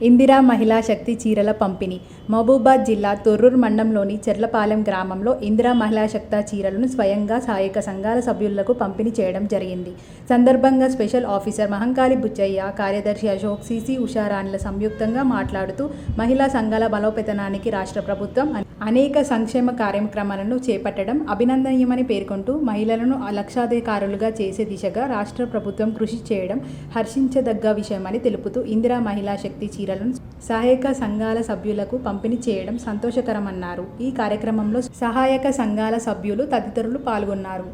ఇందిరా మహిళా శక్తి చీరల పంపిణీ. మహబూబాద్ జిల్లా తొర్రూరు మండలంలోని చెర్లపాలెం గ్రామంలో ఇందిరా మహిళా శక్తి చీరలను స్వయంగా సహాయక సంఘాల సభ్యులకు పంపిణీ చేయడం జరిగింది. సందర్భంగా స్పెషల్ ఆఫీసర్ మహంకాళి బుచ్చయ్య కార్యదర్శి అశోక్ సిసి ఉషారాణిల సంయుక్తంగా మాట్లాడుతూ మహిళా సంఘాల బలోపేతనానికి రాష్ట్ర ప్రభుత్వం అనేక సంక్షేమ కార్యక్రమాలను చేపట్టడం అభినందనీయమని పేర్కొంటూ మహిళలను లక్షాధికారులుగా చేసే దిశగా రాష్ట్ర ప్రభుత్వం కృషి చేయడం హర్షించదగ్గ విషయమని తెలుపుతూ ఇందిరా మహిళా శక్తి చీరలను సహాయక సంఘాల సభ్యులకు పంపిణీ చేయడం సంతోషకరమన్నారు. ఈ కార్యక్రమంలో సహాయక సంఘాల సభ్యులు తదితరులు పాల్గొన్నారు.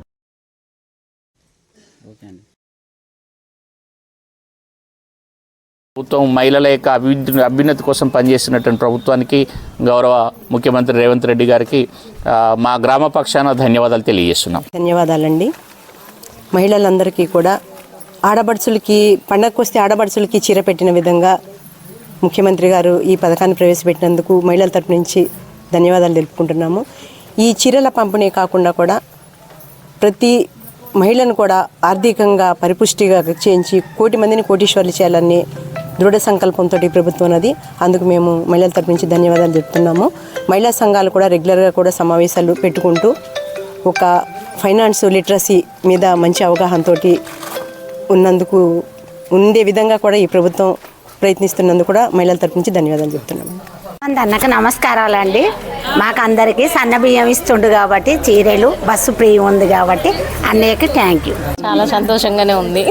ప్రభుత్వం మహిళల యొక్క అభివృద్ధి అభ్యున్నతి కోసం పనిచేస్తున్నటువంటి ప్రభుత్వానికి గౌరవ ముఖ్యమంత్రి రేవంత్ రెడ్డి గారికి మా గ్రామ పక్షాన ధన్యవాదాలు తెలియజేస్తున్నాం. ధన్యవాదాలండి. మహిళలందరికీ కూడా ఆడబడుచులకి పండగకు వస్తే ఆడబడుచులకి చీర పెట్టిన విధంగా ముఖ్యమంత్రి గారు ఈ పథకాన్ని ప్రవేశపెట్టినందుకు మహిళల తరపు నుంచి ధన్యవాదాలు తెలుపుకుంటున్నాము. ఈ చీరల పంపిణీ కాకుండా కూడా ప్రతి మహిళను కూడా ఆర్థికంగా పరిపుష్టిగా చేయించి కోటి మందిని కోటీశ్వర్లు చేయాలని దృఢ సంకల్పంతో ఈ ప్రభుత్వం అన్నది అందుకు మేము మహిళల తరపు నుంచి ధన్యవాదాలు చెప్తున్నాము మహిళా సంఘాలు కూడా రెగ్యులర్గా కూడా సమావేశాలు పెట్టుకుంటూ ఒక ఫైనాన్స్ లిటరసీ మీద మంచి అవగాహనతోటి ఉన్నందుకు ఉండే విధంగా కూడా ఈ ప్రభుత్వం ప్రయత్నిస్తున్నందుకు కూడా మహిళల తరపు నుంచి ధన్యవాదాలు చెప్తున్నాము అందరికి నమస్కారాలండి. మాకు అందరికీ సన్న బియ్యం ఇస్తుండు కాబట్టి చీరలు బస్సు ఫ్రీ ఉంది కాబట్టి అన్నయ్యకి థ్యాంక్ యూ చాలా సంతోషంగానే ఉంది.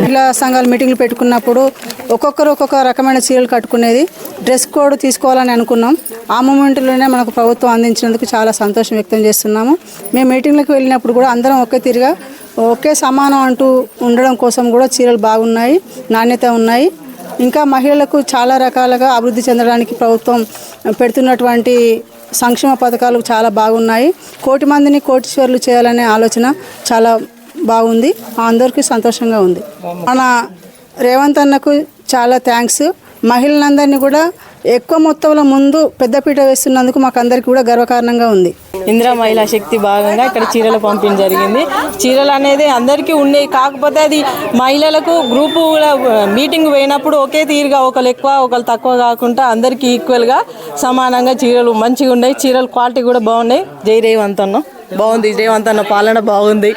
మహిళా సంఘాలు మీటింగ్లు పెట్టుకున్నప్పుడు ఒక్కొక్కరు ఒక్కొక్క రకమైన చీరలు కట్టుకునేది డ్రెస్ కోడ్ తీసుకోవాలని అనుకున్నాం. ఆ మూమెంట్లోనే మనకు ప్రభుత్వం అందించినందుకు చాలా సంతోషం వ్యక్తం చేస్తున్నాము. మేము మీటింగ్లకు వెళ్ళినప్పుడు కూడా అందరం ఒకే తీరుగా ఒకే సమానం అంటూ ఉండడం కోసం కూడా చీరలు బాగున్నాయి నాణ్యత ఉన్నాయి. ఇంకా మహిళలకు చాలా రకాలుగా అభివృద్ధి చెందడానికి ప్రభుత్వం పెడుతున్నటువంటి సంక్షేమ పథకాలు చాలా బాగున్నాయి. కోటి మందిని కోటీశ్వర్లు చేయాలనే ఆలోచన చాలా బాగుంది. అందరికీ సంతోషంగా ఉంది. మన రేవంత్ అన్నకు చాలా థ్యాంక్స్. మహిళలందరినీ కూడా ఎక్కువ మొత్తంలో ముందు పెద్దపీట వేస్తున్నందుకు మాకు అందరికీ కూడా గర్వకారణంగా ఉంది. ఇందిరా మహిళా శక్తి భాగంగా ఇక్కడ చీరలు పంపిణీ జరిగింది. చీరలు అనేది అందరికీ ఉన్నాయి. కాకపోతే అది మహిళలకు గ్రూపు కూడా మీటింగ్ పోయినప్పుడు ఒకే తీరుగా ఒకరు ఎక్కువ ఒకరు తక్కువ కాకుండా అందరికీ ఈక్వల్గా సమానంగా చీరలు మంచిగా ఉన్నాయి. చీరలు క్వాలిటీ కూడా బాగున్నాయి. జై రేవంత్ అన్న. బాగుంది. రేవంత్ అన్న పాలన బాగుంది.